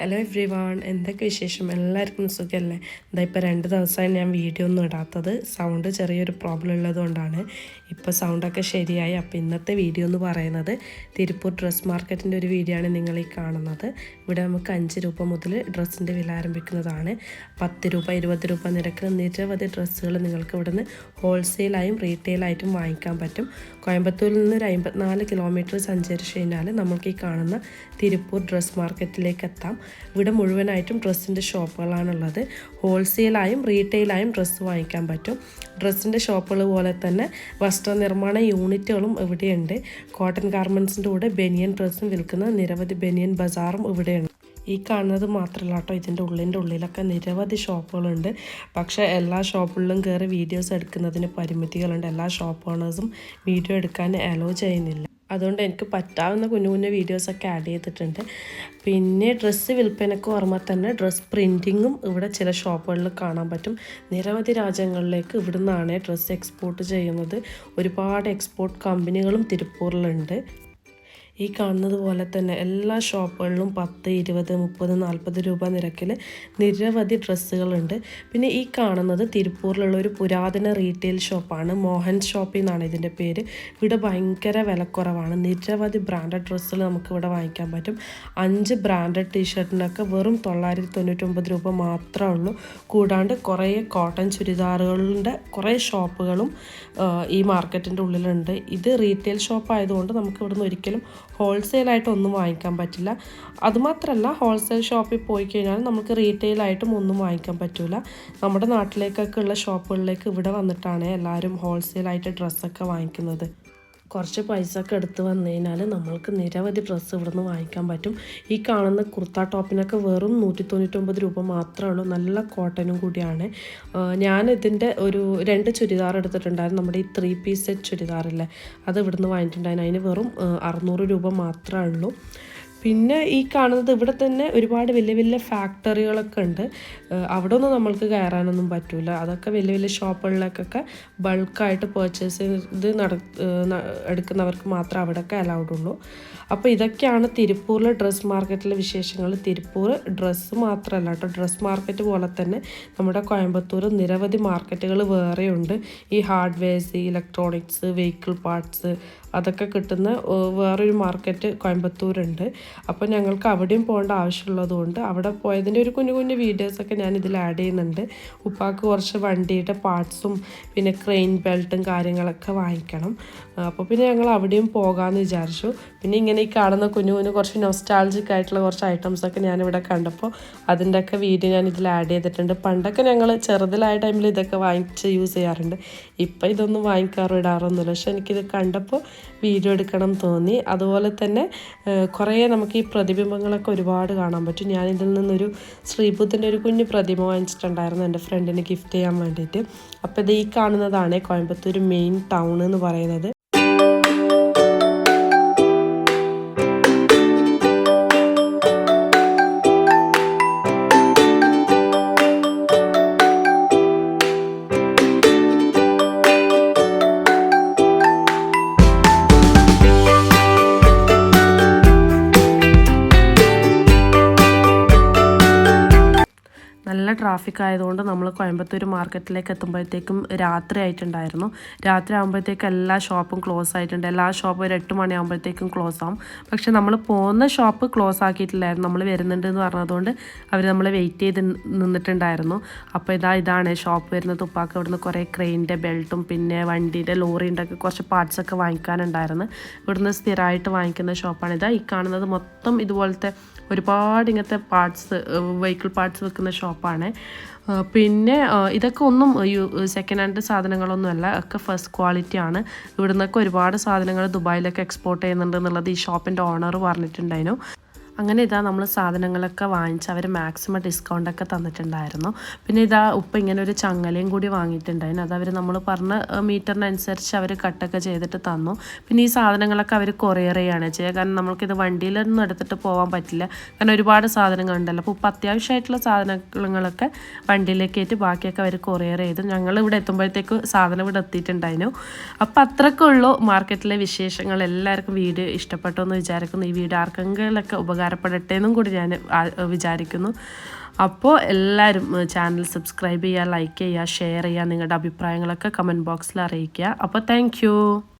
Hello every one എന്തൊക്കെ വിശേഷം? എല്ലാവർക്കും സുഖമല്ലേ എന്താ ഇപ്പോൾ രണ്ട് ദിവസമായി ഞാൻ വീഡിയോ ഒന്നും ഇടാത്തത്. സൗണ്ട് ചെറിയൊരു പ്രോബ്ലം ഉള്ളതുകൊണ്ടാണ് ഇപ്പോൾ സൗണ്ടൊക്കെ ശരിയായി. അപ്പോൾ ഇന്നത്തെ വീഡിയോ എന്ന് പറയുന്നത് തിരുപ്പൂർ ഡ്രസ് മാർക്കറ്റിന്റെ ഒരു വീഡിയോ ആണ് നിങ്ങൾ ഈ കാണുന്നത്. ഇവിടെ നമുക്ക് അഞ്ച് രൂപ മുതൽ ഡ്രസ്സിന്റെ വില ആരംഭിക്കുന്നതാണ്. പത്ത് രൂപ ഇരുപത് രൂപ നിരക്കിൽ നിരവധി ഡ്രസ്സുകൾ നിങ്ങൾക്ക് ഇവിടുന്ന് ഹോൾസെയിലായും റീറ്റെയിലായിട്ടും വാങ്ങിക്കാൻ പറ്റും. കോയമ്പത്തൂരിൽ നിന്ന് ഒരു അമ്പത്തിനാല് കിലോമീറ്റർ സഞ്ചരിച്ച് കഴിഞ്ഞാൽ നമുക്ക് ഈ കാണുന്ന തിരുപ്പൂർ ഡ്രസ് മാർക്കറ്റിലേക്ക് എത്താം. ഇവിടെ മുഴുവനായിട്ടും ഡ്രസ്സിന്റെ ഷോപ്പുകളാണുള്ളത്. ഹോൾസെയിലായും റീറ്റെയിലായും ഡ്രസ്സ് വാങ്ങിക്കാൻ പറ്റും. ഡ്രസ്സിന്റെ ഷോപ്പുകൾ പോലെ തന്നെ വസ്ത്രനിർമ്മാണ യൂണിറ്റുകളും ഇവിടെയുണ്ട്. കോട്ടൺ ഗാർമെൻസിന്റെ കൂടെ ബനിയൻ ഡ്രസ്സും വിൽക്കുന്ന നിരവധി ബനിയൻ ബസാറും ഇവിടെയുണ്ട്. ഈ കാണുന്നത് മാത്രമല്ല കേട്ടോ ഇതിന്റെ ഉള്ളിന്റെ ഉള്ളിലൊക്കെ നിരവധി ഷോപ്പുകളുണ്ട്. പക്ഷേ എല്ലാ ഷോപ്പുകളിലും കയറി വീഡിയോസ് എടുക്കുന്നതിന് പരിമിതികളുണ്ട്. എല്ലാ ഷോപ്പ് ഓണേഴ്സും വീഡിയോ എടുക്കാൻ അലോ ചെയ്യുന്നില്ല. അതുകൊണ്ട് എനിക്ക് പറ്റാവുന്ന കുഞ്ഞു കുഞ്ഞു വീഡിയോസൊക്കെ ആഡ് ചെയ്തിട്ടുണ്ട്. പിന്നെ ഡ്രസ്സ് വിൽപ്പനയ്ക്ക് ഓർമ്മ തന്നെ ഡ്രസ്സ് പ്രിന്റിങ്ങും ഇവിടെ ചില ഷോപ്പുകളിൽ കാണാൻ പറ്റും. നിരവധി രാജ്യങ്ങളിലേക്ക് ഇവിടുന്നാണ് ഡ്രസ്സ് എക്സ്പോർട്ട് ചെയ്യുന്നത്. ഒരുപാട് എക്സ്പോർട്ട് കമ്പനികളും തിരുപ്പൂരിലുണ്ട്. ഈ കാണുന്നത് പോലെ തന്നെ എല്ലാ ഷോപ്പുകളിലും പത്ത് ഇരുപത് മുപ്പത് നാൽപ്പത് രൂപ നിരക്കിൽ നിരവധി ഡ്രസ്സുകളുണ്ട്. പിന്നെ ഈ കാണുന്നത് തിരുപ്പൂരിലുള്ള ഒരു പുരാതന റീറ്റെയിൽ ഷോപ്പാണ്. മോഹൻ ഷോപ്പി എന്നാണ് ഇതിന്റെ പേര്. ഇവിടെ ഭയങ്കര വിലക്കുറവാണ്. നിരവധി ബ്രാൻഡഡ് ഡ്രസ്സുകൾ നമുക്ക് ഇവിടെ വാങ്ങിക്കാൻ പറ്റും. അഞ്ച് ബ്രാൻഡഡ് ടീഷർട്ടിനൊക്കെ വെറും തൊള്ളായിരത്തി തൊണ്ണൂറ്റൊമ്പത് രൂപ മാത്രമേ ഉള്ളൂ. കൂടാണ്ട് കുറേ കോട്ടൺ ചുരിദാറുകളുടെ കുറേ ഷോപ്പുകളും ഈ മാർക്കറ്റിന്റെ ഉള്ളിലുണ്ട്. ഇത് റീറ്റെയിൽ ഷോപ്പ് ആയതുകൊണ്ട് നമുക്ക് ഇവിടുന്ന് ഒരിക്കലും ഹോൾസെയിലായിട്ട് ഒന്നും വാങ്ങിക്കാൻ പറ്റില്ല. അതുമാത്രമല്ല ഹോൾസെയിൽ ഷോപ്പിൽ പോയി കഴിഞ്ഞാൽ നമുക്ക് റീറ്റെയിലായിട്ടും ഒന്നും വാങ്ങിക്കാൻ പറ്റില്ല നമ്മുടെ നാട്ടിലേക്കൊക്കെ ഉള്ള ഷോപ്പുകളിലേക്ക് ഇവിടെ വന്നിട്ടാണ് എല്ലാവരും ഹോൾസെയിലായിട്ട് ഡ്രസ്സൊക്കെ വാങ്ങിക്കുന്നത്. കുറച്ച് പൈസ ഒക്കെ എടുത്ത് വന്നു കഴിഞ്ഞാൽ നമ്മൾക്ക് നിരവധി ഡ്രസ്സ് ഇവിടുന്ന് വാങ്ങിക്കാൻ പറ്റും. ഈ കാണുന്ന കുർത്ത ടോപ്പിനൊക്കെ വെറും നൂറ്റി തൊണ്ണൂറ്റൊമ്പത് രൂപ മാത്രമേ ഉള്ളൂ. നല്ല കോട്ടനും കൂടിയാണ്. ഞാൻ ഇതിന്റെ ഒരു രണ്ട് ചുരിദാർ എടുത്തിട്ടുണ്ടായിരുന്നു. നമ്മുടെ ഈ ത്രീ പീസ് സെറ്റ് ചുരിദാറില്ലേ? അത് ഇവിടുന്ന് വാങ്ങിയിട്ടുണ്ടായിരുന്നു. അതിന് വെറും അറുന്നൂറ് രൂപ മാത്രമേ ഉള്ളൂ. പിന്നെ ഈ കാണുന്നത് ഇവിടെ തന്നെ ഒരുപാട് വലിയ വലിയ ഫാക്ടറികളൊക്കെ ഉണ്ട്. അവിടെ ഒന്നും നമ്മൾക്ക് കയറാനൊന്നും പറ്റില്ല അതൊക്കെ വലിയ വലിയ ഷോപ്പുകളിലേക്കൊക്കെ ബൾക്കായിട്ട് പർച്ചേസ് ചെയ്ത് നട എടുക്കുന്നവർക്ക് മാത്രമേ അവിടെയൊക്കെ അലൗഡ് ഉള്ളൂ. അപ്പോൾ ഇതൊക്കെയാണ് തിരുപ്പൂരിലെ ഡ്രസ്സ് മാർക്കറ്റിലെ വിശേഷങ്ങൾ. തിരുപ്പൂർ ഡ്രസ്സ് മാത്രമല്ല കേട്ടോ ഡ്രസ്സ് മാർക്കറ്റ് പോലെ തന്നെ നമ്മുടെ കോയമ്പത്തൂർ നിരവധി മാർക്കറ്റുകൾ വേറെയുണ്ട് ഈ ഹാർഡ്വെയർസ് ഇലക്ട്രോണിക്സ് വെഹിക്കിൾ പാർട്സ് അതൊക്കെ കിട്ടുന്ന വേറൊരു മാർക്കറ്റ് കോയമ്പത്തൂരുണ്ട്. അപ്പോൾ ഞങ്ങൾക്ക് അവിടെയും പോകേണ്ട ആവശ്യമുള്ളതുകൊണ്ട് അവിടെ പോയതിന്റെ ഒരു കുഞ്ഞു കുഞ്ഞു വീഡിയോസൊക്കെ ഞാൻ ഇതിൽ ആഡ് ചെയ്യുന്നുണ്ട്. ഉപ്പാക്ക് കുറച്ച് വണ്ടിയുടെ പാർട്സും പിന്നെ ക്രെയിൻ ബെൽറ്റും കാര്യങ്ങളൊക്കെ വാങ്ങിക്കണം. അപ്പോൾ പിന്നെ ഞങ്ങൾ അവിടെയും പോകാമെന്ന് വിചാരിച്ചു. പിന്നെ ഇങ്ങനെ ഈ കാണുന്ന കുഞ്ഞു കുഞ്ഞു കുറച്ച് നൊസ്റ്റാൾജിക് ആയിട്ടുള്ള കുറച്ച് ഐറ്റംസൊക്കെ ഞാനിവിടെ കണ്ടപ്പോൾ അതിന്റെയൊക്കെ വീഡിയോ ഞാൻ ഇതിൽ ആഡ് ചെയ്തിട്ടുണ്ട്. പണ്ടൊക്കെ ഞങ്ങൾ ചെറുതിലായ ടൈമിൽ ഇതൊക്കെ വാങ്ങിച്ച് യൂസ് ചെയ്യാറുണ്ട്. ഇപ്പം ഇതൊന്നും വാങ്ങിക്കാറും ഇടാറൊന്നുമില്ല. പക്ഷെ എനിക്കിത് കണ്ടപ്പോൾ വീഡിയോ എടുക്കണം തോന്നി. അതുപോലെ തന്നെ കുറേ നമുക്ക് ഈ പ്രതിബിംബങ്ങളൊക്കെ ഒരുപാട് കാണാൻ പറ്റും. ഞാൻ ഇതിൽ നിന്നൊരു ശ്രീബുദ്ധന്റെ ഒരു കുഞ്ഞു പ്രതിമ വാങ്ങിച്ചിട്ടുണ്ടായിരുന്നു. എന്റെ ഫ്രണ്ടിന് ഗിഫ്റ്റ് ചെയ്യാൻ വേണ്ടിയിട്ട്. അപ്പോൾ ഇത് ഈ കാണുന്നതാണ് കോയമ്പത്തൂർ മെയിൻ ടൗൺ എന്ന് പറയുന്നത്. നല്ല ട്രാഫിക് ആയതുകൊണ്ട് നമ്മൾ കോയമ്പത്തൂർ മാർക്കറ്റിലേക്ക് എത്തുമ്പോഴത്തേക്കും രാത്രി ആയിട്ടുണ്ടായിരുന്നു. രാത്രി ആകുമ്പോഴത്തേക്കും എല്ലാ ഷോപ്പും ക്ലോസ് ആയിട്ടുണ്ട്. എല്ലാ ഷോപ്പും ഒരു എട്ട് മണിയാകുമ്പോഴത്തേക്കും ക്ലോസ് ആവും. പക്ഷെ നമ്മൾ പോകുന്ന ഷോപ്പ് ക്ലോസ് ആക്കിയിട്ടില്ലായിരുന്നു. നമ്മൾ വരുന്നുണ്ട് എന്ന് പറഞ്ഞതുകൊണ്ട് അവർ നമ്മളെ വെയിറ്റ് ചെയ്ത് നിന്നിട്ടുണ്ടായിരുന്നു. അപ്പോൾ ഇതാ ഇതാണ് ഷോപ്പ് വരുന്ന ഉപ്പാക്ക് ഇവിടുന്ന് കുറേ ക്രെയിന്റെ ബെൽറ്റും പിന്നെ വണ്ടീന്റെ ലോറിന്റെ ഒക്കെ കുറച്ച് പാർട്സൊക്കെ വാങ്ങിക്കാനുണ്ടായിരുന്നു. ഇവിടുന്ന് സ്ഥിരമായിട്ട് വാങ്ങിക്കുന്ന ഷോപ്പാണ് ഇതാ ഈ കാണുന്നത് മൊത്തം ഇതുപോലത്തെ ഒരുപാട് ഇങ്ങനത്തെ പാർട്സ് വെഹിക്കിൾ പാർട്സ് വെക്കുന്ന ഷോപ്പാണ് പിന്നെ ഇതൊക്കെ ഒന്നും സെക്കൻഡ് ഹാൻഡ് സാധനങ്ങളൊന്നുമല്ല ഒക്കെ ഫസ്റ്റ് ക്വാളിറ്റി ആണ്. ഇവിടെ നിന്നൊക്കെ ഒരുപാട് സാധനങ്ങൾ ദുബായിലൊക്കെ എക്സ്പോർട്ട് ചെയ്യുന്നുണ്ട് എന്നുള്ളത് ഈ ഷോപ്പിന്റെ ഓണർ പറഞ്ഞിട്ടുണ്ടായിരുന്നു. അങ്ങനെ ഇതാ നമ്മൾ സാധനങ്ങളൊക്കെ വാങ്ങിച്ച് അവർ മാക്സിമം ഡിസ്കൗണ്ടൊക്കെ തന്നിട്ടുണ്ടായിരുന്നു. പിന്നെ ഇതാ ഉപ്പ് ഇങ്ങനെ ഒരു ചങ്ങലയും കൂടി വാങ്ങിയിട്ടുണ്ടായിരുന്നു. അത് അവർ നമ്മൾ പറഞ്ഞ മീറ്ററിനനുസരിച്ച് അവർ കട്ടൊക്കെ ചെയ്തിട്ട് തന്നു. പിന്നെ ഈ സാധനങ്ങളൊക്കെ അവർ കൊറിയർ ചെയ്യുക കാരണം നമ്മൾക്കിത് വണ്ടിയിലൊന്നും എടുത്തിട്ട് പോകാൻ പറ്റില്ല. കാരണം ഒരുപാട് സാധനങ്ങളുണ്ടല്ലോ അപ്പോൾ ഉപ്പ് അത്യാവശ്യമായിട്ടുള്ള സാധനങ്ങളൊക്കെ വണ്ടിയിലേക്ക് ആയിട്ട് ബാക്കിയൊക്കെ അവർ കൊറിയർ ചെയ്തു. ഞങ്ങൾ ഇവിടെ എത്തുമ്പോഴത്തേക്ക് സാധനം ഇവിടെ എത്തിയിട്ടുണ്ടായിരുന്നു. അപ്പോൾ അത്രയ്ക്കുള്ളൂ മാർക്കറ്റിലെ വിശേഷങ്ങൾ. എല്ലാവർക്കും വീഡിയോ ഇഷ്ടപ്പെട്ടു എന്ന് വിചാരിക്കുന്നു. ഈ വീഡിയോ ആർക്കെങ്കിലൊക്കെ ഉപകാരം ഉപകാരപ്പെടട്ടെ എന്നും കൂടി ഞാൻ വിചാരിക്കുന്നു. അപ്പോൾ എല്ലാവരും ചാനൽ സബ്സ്ക്രൈബ് ചെയ്യുക ലൈക്ക് ചെയ്യുക ഷെയർ ചെയ്യുക നിങ്ങളുടെ അഭിപ്രായങ്ങളൊക്കെ കമന്റ് ബോക്സിൽ അറിയിക്കുക. അപ്പോൾ താങ്ക്